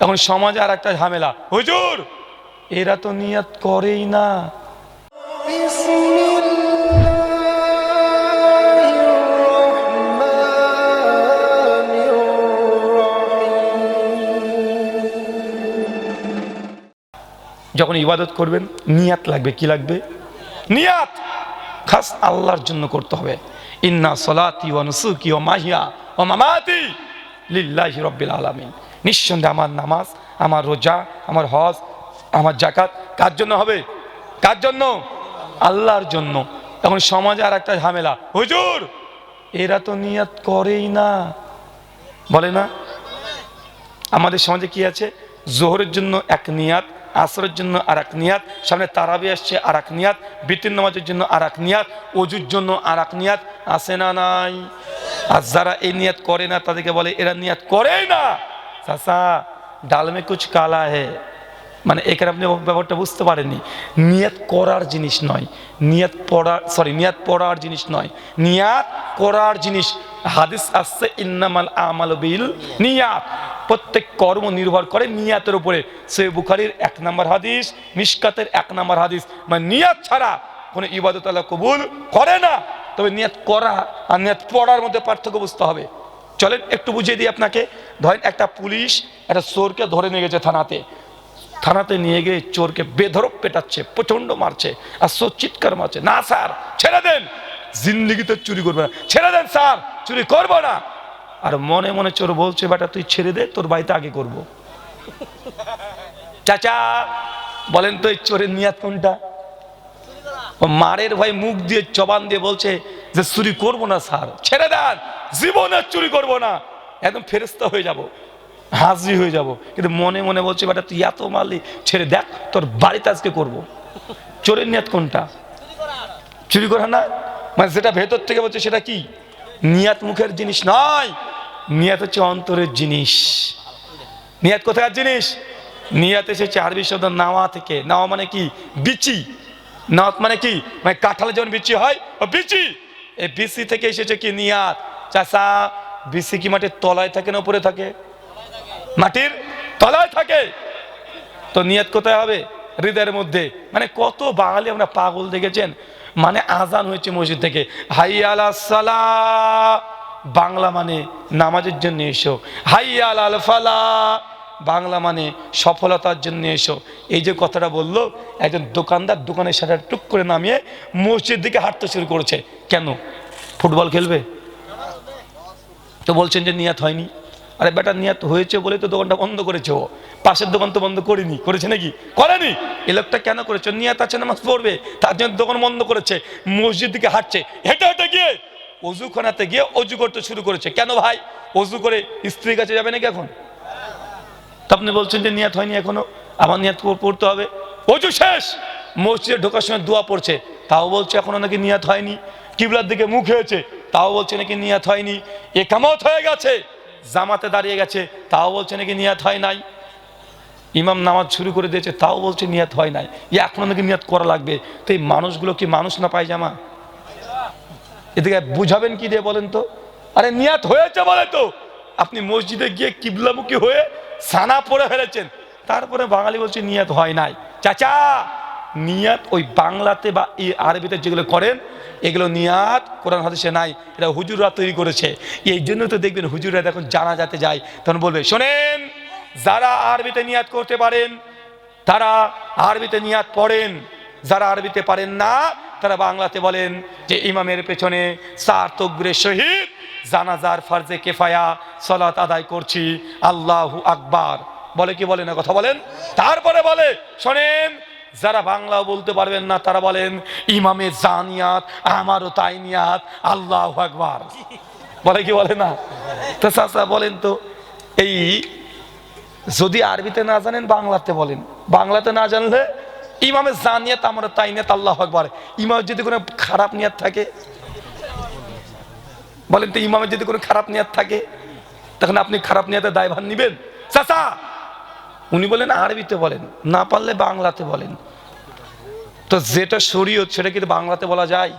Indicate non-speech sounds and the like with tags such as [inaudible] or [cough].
এখন সমাজে আর একটা ঝামেলা। হুজুর, এরা তো নিয়াত করেই না। যখন ইবাদত করবেন, নিয়াত লাগবে, কি লাগবে? নিয়াত! খাস আল্লাহর জন্য করতে হবে। ইন্না সলাতি ও নুসুকি ও মাহিয়া ও মামাতি লিল্লাহি রব্বিল আলামিন। নিঃসন্দেহে আমার নামাজ, আমার রোজা, আমার হজ, আমার জাকাত কার জন্য হবে? কার জন্য? আল্লাহর জন্য। এখন সমাজে আর একটা ঝামেলা। হুজুর, এরা তো নিয়াত করেই না। বলে না? আমাদের সমাজে কি আছে? জোহরের জন্য এক নিয়াত, আসরের জন্য আর এক নিয়াত, সামনে তারাবি আসছে আর এক নিয়াত বিতিন নামাজের জন্য আর এক নিয়াত, অজুর জন্য আর এক নিয়াত। আসে না নাই? আর যারা এই নিয়াত করে না, তাদেরকে বলে, এরা নিয়াত করেই না। চাষা ডালমে কুচ কালা হে। মানে এখানে আপনি ব্যাপারটা বুঝতে পারেননি নিয়াত করার জিনিস নয়। নিয়াত পড়ার সরি নিয়াত পড়ার জিনিস নয়। নিয়াত করার জিনিস। হাদিস আসছে, ইন্নামাল আমাল বিল নিয়াত। প্রত্যেক কর্ম নির্ভর করে নিয়াতের উপরে। সে বুখারির এক নম্বর হাদিস, মিশকাতের এক নম্বর হাদিস। মানে নিয়াত ছাড়া কোনো ইবাদত কবুল করে না। তবে নিয়াত করা আর নিয়াত পড়ার মধ্যে পার্থক্য বুঝতে হবে। চলেন, একটু বুঝিয়ে দিই আপনাকে। ধরেন একটা পুলিশ একটা চোরকে ধরে নিয়ে গেছে থানাতে। থানাতে নিয়ে গিয়ে চোরকে বেধরক পেটাচ্ছে প্রচণ্ড মারছে, আর চোর চিৎকার মারছে। না, স্যার, ছেড়ে দেন। জিন্দিগিতে চুরি করবে না। ছেড়ে দেন, স্যার, চুরি করব না। আর মনে মনে চোর বলছে, বেটা, তুই ছেড়ে দে, তোর বাড়িতে আগে করব। [laughs] চাচা, বলেন তো, এই চোরের নিয়াত কোনটা? মারের ভাই মুখ দিয়ে জবান দিয়ে বলছে যে, চুরি করব না, স্যার, ছেড়ে দেন। জীবনে চুরি করব না। একদম ফেরস্তা হয়ে যাব। হাজি হয়ে যাব। কিন্তু মনে মনে বলছে, বেটা, তুই এত মারলি ছেড়ে দেখ, তোর বাড়িতে আজকে করব। চোরের নিয়াত কোনটা? চুরি করা না? মানে যেটা ভেতর থেকে বলছে, সেটা কি? নিয়াত মুখের জিনিস নয়। নিয়াত হচ্ছে অন্তরের জিনিস। নিয়াত কোথাকার জিনিস? নিয়াত এসেছে আরবি শব্দ নাওয়া থেকে। নাওয়া মানে কি? বিচি। নাওয়াত মানে কি? মানে কাঁঠালে যেমন বিচি হয়, ও বিচি। এই বিচি থেকে এসেছে কি নিয়াত? চাষা বিচি কি মাটির তলায় থাকে না উপরে থাকে? মাটির তলায় থাকে। তো নিয়াত কোথায় হবে? হৃদয়ের মধ্যে। মানে কত বাঙালি আমরা পাগল দেখেছেন? মানে আজান হয়েছে মসজিদ থেকে। হাই আলা বাংলা মানে নামাজের জন্য এসো। হাই আল ফালা বাংলা মানে সফলতার জন্য এসো। এই যে কথাটা বলল, একজন দোকানদার দোকানের সাথে টুক করে নামিয়ে মসজিদ দিকে হাঁটতে শুরু করেছে। কেন? ফুটবল খেলবে? তো বলছেন যে নিয়াত হয়নি। আরে বেটা, নিয়াত হয়েছে বলে তো দোকানটা বন্ধ করেছে ও। পাশের দোকান তো বন্ধ করিনি। করেছে নাকি? করেনি। এ লোকটা কেন করেছে? নিয়াত আছে, নামাজ পড়বে। তার জন্য দোকান বন্ধ করেছে। মসজিদ দিকে হাঁটছে। হেঁটে হেঁটে গিয়ে অজুখানাতে গিয়ে অজু করতে শুরু করেছে। কেন ভাই? অজু করে স্ত্রীর কাছে যাবে নাকি এখন? তো আপনি বলছেন যে নিয়াত হয়নি এখনও। আমার নিয়াত পড়তে হবে। অজু শেষ! মসজিদে ঢোকার সময় দোয়া পড়ছে। তাও বলছে এখনও নাকি নিয়াত হয়নি। কিবলার দিকে মুখ হয়েছে। তাও বলছে নাকি নিয়াত হয়নি। একামত হয়ে গেছে, জামাতে দাঁড়িয়ে গেছে, তাও বলছে নাকি নিয়াত হয় নাই। ইমাম নামাজ শুরু করে দিয়েছে, তাও বলছে নিয়াত হয় নাই। এখনও নাকি নিয়াত করা লাগবে। তো এই মানুষগুলো কি মানুষ না পায় জামা এদিকে বুঝাবেন কি দিয়ে বলেন তো? আরে নিয়াত হয়েছে বলে তো। আপনি মসজিদে গিয়ে কিবলামুখী হয়ে সানা পড়ে ফেলেছেন। তারপরে বাঙালি বলছে নিয়াত হয় নাই। চাচা! নিয়াত ওই বাংলাতে বা আরবিতে যেগুলো করেন, এগুলো নিয়াত কোরআন হাদিসে নাই, এটা হুজুররা তৈরি করেছে। এই জন্য তো দেখবেন হুজুররা যখন জানা যাতে যায়, তখন বলবে, শোনেন, যারা আরবিতে নিয়াত করতে পারেন, তারা আরবিতে নিয়াত পড়েন। যারা আরবিতে পারেন না, তারা বাংলাতে বলেন যে ইমামের পেছনে সার তকবীরের শহীদ, জানাজার ফার্জে কেফায়া সলাত আদায় করছি, আল্লাহু আকবার। বলে কি বলে না কথা বলেন? তারপরে বলে, শোনেন যারা বাংলা বলতে পারবেন না, তারা বলেন ইমামের জানিয়াত, আমারও তাই নিয়াত, আল্লাহ আকবার। বলে কি বলে না? তো চাচা, বলেন তো, এই যদি আরবিতে না জানেন, বাংলাতে বলেন। বাংলাতে না জানলে ইমামের জানিয়াত আমরা তাই নিয়াত, আল্লাহ আকবার। ইমামের যদি কোনো খারাপ নিয়াত থাকে, বলেন তো ইমামের যদি কোনো খারাপ নিয়াত থাকে, তখন আপনি খারাপ নিয়াতে দায়ভার নিবেন? চাচা উনি বলেন, আরবিতে বলেন, না পারলে বাংলাতে বলেন। তো যেটা শরীয়ত, সেটা কিন্তু বাংলাতে বলা যায়?